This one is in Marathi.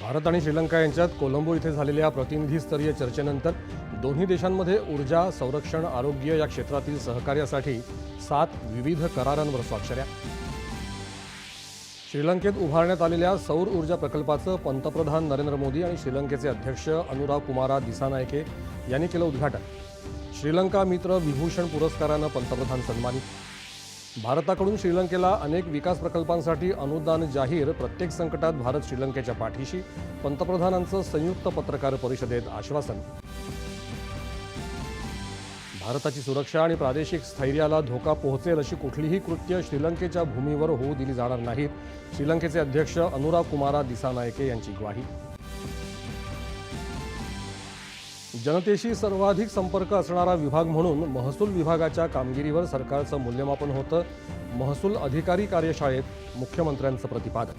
भारत आणि श्रीलंका यांच्यात कोलंबो इथे झालेल्या प्रतिनिधीस्तरीय चर्चेनंतर दोन्ही देशांमध्ये ऊर्जा संरक्षण आरोग्य या क्षेत्रातील सहकार्यासाठी सात विविध करारांवर स्वाक्षऱ्या श्रीलंकेत उभारण्यात आलेल्या सौर ऊर्जा प्रकल्पाचं पंतप्रधान नरेंद्र मोदी आणि श्रीलंकेचे अध्यक्ष अनुराग कुमारा दिसानायके यांनी केलं उद्घाटन. श्रीलंका मित्र विभूषण पुरस्कारानं पंतप्रधान सन्मानित भारताकडून श्रीलंकेला अनेक विकास प्रकल्पांसाठी अनुदान जाहीर प्रत्येक संकटात भारत श्रीलंकेच्या पाठीशी पंतप्रधानांचं संयुक्त पत्रकार परिषदेत आश्वासन. भारताची सुरक्षा आणि प्रादेशिक स्थैर्याला धोका पोहोचेल अशी कुठलीही कृत्य श्रीलंकेच्या भूमीवर होऊ दिली जाणार नाहीत. श्रीलंकेचे अध्यक्ष अनुराग कुमारा दिसानायके यांची ग्वाही. जनतेशी सर्वाधिक संपर्क असणारा विभाग म्हणून महसूल विभागाच्या कामगिरीवर सरकारचं मूल्यमापन होतं. महसूल अधिकारी कार्यशाळेत मुख्यमंत्र्यांचं प्रतिपादन.